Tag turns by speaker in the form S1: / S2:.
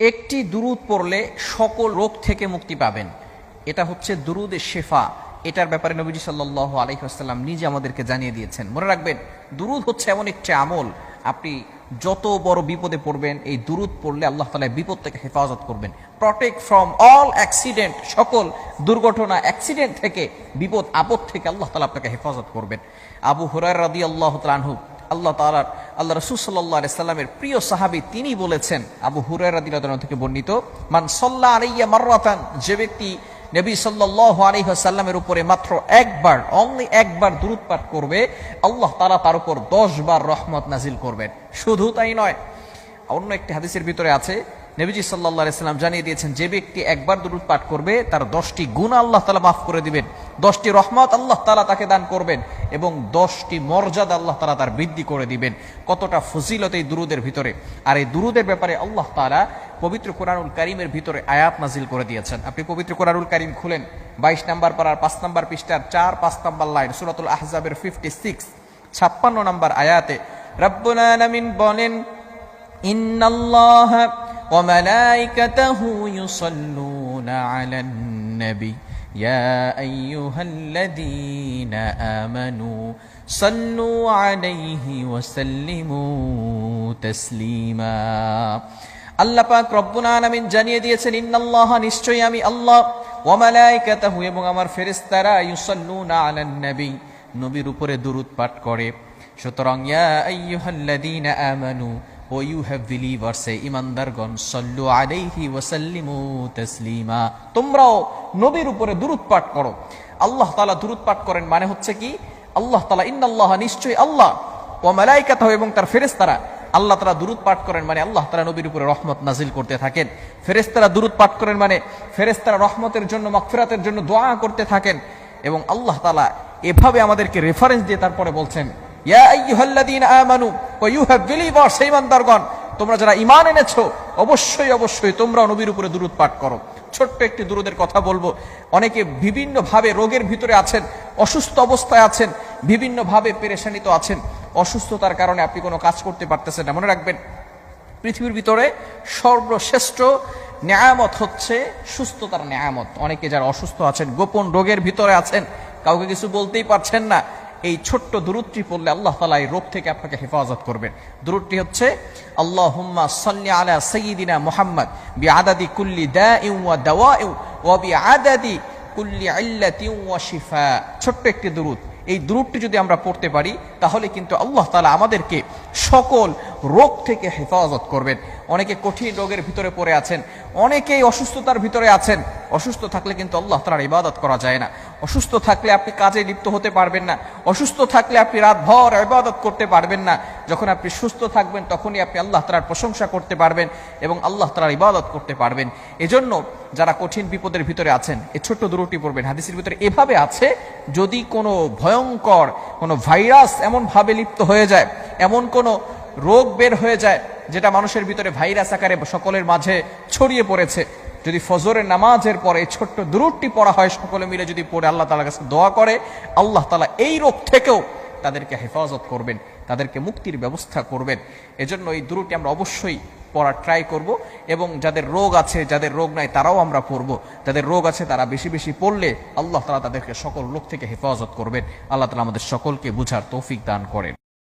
S1: একটি দুরুদ পড়লে সকল রোগ থেকে মুক্তি পাবেন। এটা হচ্ছে দুরুদের শেফা। এটার ব্যাপারে নবীজি সাল্লাহ আলহিহাস্লাম নিজে আমাদেরকে জানিয়ে দিয়েছেন। মনে রাখবেন, দুরুদ হচ্ছে এমন একটি আমল। আপনি যত বড় বিপদে পড়বেন, এই দুরুদ পড়লে আল্লাহ তালা বিপদ থেকে হেফাজত করবেন। প্রটেক্ট ফ্রম অল অ্যাক্সিডেন্ট সকল দুর্ঘটনা অ্যাক্সিডেন্ট থেকে, বিপদ, আপদ থেকে আল্লাহ তালা আপনাকে হেফাজত করবেন। আবু হুরার রাদি আল্লাহ তালানহু আল্লাহ তালার আল্লাহ রসুল সাল্লাহ সাল্লামের প্রিয় সাহাবি তিনি বলেছেন, আবু রাদি থেকে বর্ণিত, মান সাল্লাহ আলাইয়া মার্রাতান যে ব্যক্তি নবী সাল্লাহ আলহিহাসাল্লামের উপরে মাত্র একবার অনলি একবার দূরত পাঠ করবে, আল্লাহ তারা তার উপর দশ বার রহমত নাজিল করবেন। শুধু তাই নয়, অন্য একটি হাদিসের ভিতরে আছে নবীজি সাল্লাহ সাল্লাম জানিয়ে দিয়েছেন, যে ব্যক্তি একবার দুরুদ পাঠ করবে, তার দশটি গুণ আল্লাহ তালা মাফ করে দিবেন। দশটি রহমত আল্লাহ তালা তাকে দান করবেন এবং দশটি মর্যাদা আল্লাহ তালা তার বৃদ্ধি করে দিবেন। কতটা ফজিলত এই দুরুদের ভিতরে। আর এই দুরুদের ব্যাপারে আল্লাহ তালা পবিত্র কোরআনুল করিমের ভিতরে আয়াত নাজিল করে দিয়েছেন। আপনি পবিত্র কোরআনুল করিম খুলেন, বাইশ নাম্বার পাড়ার পাঁচ নাম্বার পৃষ্ঠার চার, পাঁচ নাম্বার লাইন, সুরাতুল আহজাবের ফিফটি সিক্স ছাপ্পান্ন নাম্বার আয়াতে, রব্বুল আলামিন বলেন, ইন্নাল্লাহ وملائكته يصلون على النبي يا أيها الذين آمنوا صلوا عليه وسلموا تسليما আল্লাহ পাক রব্বুল আলামিন জানিয়ে দিয়েছেন ইন্নাল্লাহ নিশ্চয়ই আমি আল্লাহ ওয়া মালাইকাতাহু এবং আমার ফেরেশতারা ইউসাল্লুনা আলান নবী নবীর উপরে দুরূদ পাঠ করে সুতরাং ইয়া আইয়ুহাল্লাযীনা আমানু ও ইউ হ্যাভ বিলিভার্স ইমানদারগণ, সল্লু আলাইহি ওয়াসাল্লিমু তাসলিমা। তোমরাও নবীর উপরে দুরূদ পাঠ করো। আল্লাহ তাআলা দুরূদ পাঠ করেন মানে হচ্ছে কি? আল্লাহ তাআলা ইন্নাল্লাহ নিশ্চয়ই আল্লাহ ও মালাইকাতাহু এবং তার ফেরেশতারা আল্লাহ তারা দুরুদ পাঠ করেন মানে আল্লাহ তারা নবীর উপরে রহমত নাজিল করতে থাকেন। ফেরেস্তারা দুরুদ পাঠ করেন মানে ফেরেস্তারা রহমতের জন্য, মাগফিরাতের জন্য দোয়া করতে থাকেন। এবং আল্লাহ তালা এভাবে আমাদেরকে রেফারেন্স দিয়ে তারপরে বলছেন আমানু ওয়া ইউ হ্যাভ বিলিভার্স ইমানদারগণ তোমরা যারা ঈমান এনেছো, অবশ্যই অবশ্যই তোমরাও নবীর উপরে দুরুদ পাঠ করো। ছোট্ট একটি দুরুদের কথা বলব। অনেকে বিভিন্নভাবে রোগের ভিতরে আছেন, অসুস্থ অবস্থায় আছেন, বিভিন্নভাবে পেরেশানিত আছেন। অসুস্থতার কারণে আপনি কোনো কাজ করতে পারতেছেন না। মনে রাখবেন, পৃথিবীর ভিতরে সর্বশ্রেষ্ঠ ন্যায়ামত হচ্ছে সুস্থতার ন্যায়ামত অনেকে যারা অসুস্থ আছেন, গোপন রোগের ভিতরে আছেন, কাউকে কিছু বলতেই পারছেন না। এই ছোট্ট দূরত্রি পড়লে আল্লাহ তালা এই রোগ থেকে আপনাকে হেফাজত করবেন। দূরত্রি হচ্ছে আল্লাহ হুম্মা সাল্লি আলা সঈদিনা মোহাম্মদ বি আদাদি কুল্লি দা ইউ ওয়া দাওয়া ইউ ওয়া বি আদাদি কুল্লি আল্লাতি ওয়া শিফা। ছোট্ট একটি দূরত এই দূরটি যদি আমরা পড়তে পারি, তাহলে কিন্তু আল্লাহ তালা আমাদেরকে সকল রোগ থেকে হেফাজত করবেন। অনেকে কঠিন রোগের ভিতরে পড়ে আছেন, অনেকেই অসুস্থতার ভিতরে আছেন। অসুস্থ থাকলে কিন্তু আল্লাহ তালার ইবাদত করা যায় না। অসুস্থ থাকলে আপনি কাজে লিপ্ত হতে পারবেন না। অসুস্থ থাকলে আপনি রাত ভর ইবাদত করতে পারবেন না। যখন আপনি সুস্থ থাকবেন, তখনই আপনি আল্লাহ তালার প্রশংসা করতে পারবেন এবং আল্লাহ তালার ইবাদত করতে পারবেন। এজন্য যারা কঠিন বিপদের ভিতরে আছেন, এই ছোট্ট দূরটি পড়বেন। হাদিসের ভিতরে এভাবে আছে, যদি কোনো ভয়ঙ্কর, কোনো ভাইরাস এমন ভাবে লিপ্ত হয়ে যায়, এমন কোনো রোগ বের হয়ে যায়, যেটা মানুষের ভিতরে ভাইরাস আকারে সকলের মাঝে ছড়িয়ে পড়েছে, যদি ফজরের নামাজের পরে এই ছোট্ট দূরটি পড়া হয়, সকলে মিলে যদি পড়ে আল্লাহ তালার কাছে দোয়া করে, আল্লাহ তালা এই রোগ থেকেও তাদেরকে হেফাজত করবেন, তাদেরকে মুক্তির ব্যবস্থা করবেন। এজন্য এই দূরটি আমরা অবশ্যই পড়া ট্রাই করব এবং যাদের রোগ আছে, যাদের রোগ নাই তারাও আমরা পড়ব। যাদের রোগ আছে তারা বেশি বেশি পড়লে আল্লাহ তালা তাদেরকে সকল লোক থেকে হেফাজত করবেন। আল্লাহ তালা আমাদের সকলকে বুঝার তৌফিক দান করেন।